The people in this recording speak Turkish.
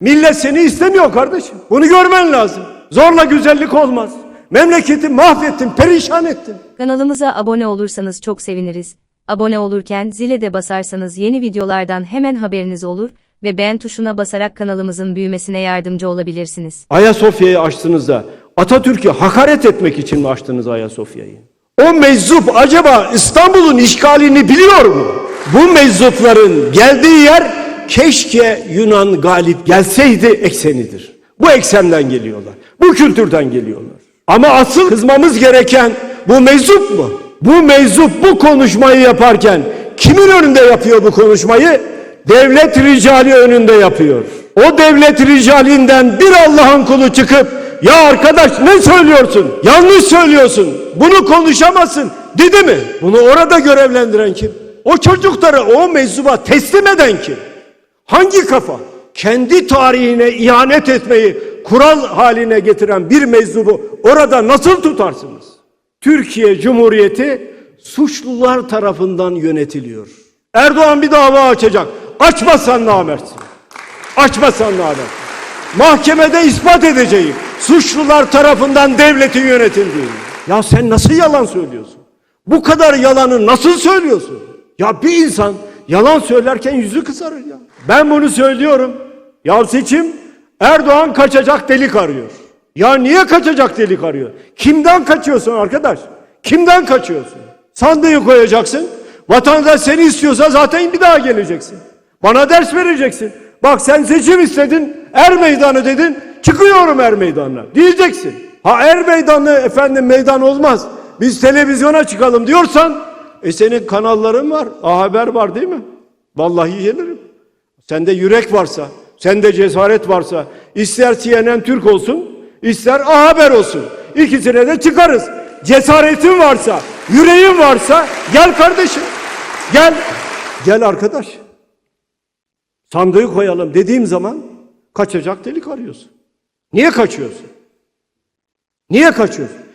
Millet seni istemiyor kardeşim. Bunu görmen lazım. Zorla güzellik olmaz. Memleketi mahvettin, perişan ettin. Kanalımıza abone olursanız çok seviniriz. Abone olurken zile de basarsanız yeni videolardan hemen haberiniz olur ve beğen tuşuna basarak kanalımızın büyümesine yardımcı olabilirsiniz. Ayasofya'yı açtınız da Atatürk'ü hakaret etmek için mi açtınız Ayasofya'yı? O meczup acaba İstanbul'un işgalini biliyor mu? Bu meczupların geldiği yer keşke Yunan galip gelseydi eksenidir. Bu eksenden geliyorlar. Bu kültürden geliyorlar. Ama asıl kızmamız gereken bu meczup mu? Bu meczup bu konuşmayı yaparken kimin önünde yapıyor bu konuşmayı? Devlet ricali önünde yapıyor. O devlet ricalinden bir Allah'ın kulu çıkıp ya arkadaş ne söylüyorsun? Yanlış söylüyorsun. Bunu konuşamazsın dedi mi? Bunu orada görevlendiren kim? O çocukları o meczuba teslim eden kim? Hangi kafa? Kendi tarihine ihanet etmeyi kural haline getiren bir meczubu orada nasıl tutarsınız? Türkiye Cumhuriyeti suçlular tarafından yönetiliyor. Erdoğan bir dava açacak. Açmazsan namertsin. Açmazsan namertsin. Mahkemede ispat edeceğim. Suçlular tarafından devletin yönetildiğini. Ya sen nasıl yalan söylüyorsun? Bu kadar yalanı nasıl söylüyorsun? Ya bir insan yalan söylerken yüzü kızarır ya. Ben bunu söylüyorum. Ya seçim Erdoğan kaçacak delik arıyor. Ya niye kaçacak delik arıyor? Kimden kaçıyorsun arkadaş? Kimden kaçıyorsun? Sandığı koyacaksın. Vatandaş seni istiyorsa zaten bir daha geleceksin. Bana ders vereceksin. Bak sen seçim istedin, er meydanı dedin, çıkıyorum er meydanına diyeceksin. Ha er meydanı efendim meydan olmaz. Biz televizyona çıkalım diyorsan, e senin kanalların var, A Haber var değil mi? Vallahi gelirim. Sende yürek varsa, sende cesaret varsa, ister CNN Türk olsun, ister A Haber olsun. İkisine de çıkarız. Cesaretin varsa, yüreğin varsa gel kardeşim. Gel. Gel arkadaş. Sandığı koyalım dediğim zaman kaçacak delik arıyorsun. Niye kaçıyorsun? Niye kaçıyorsun?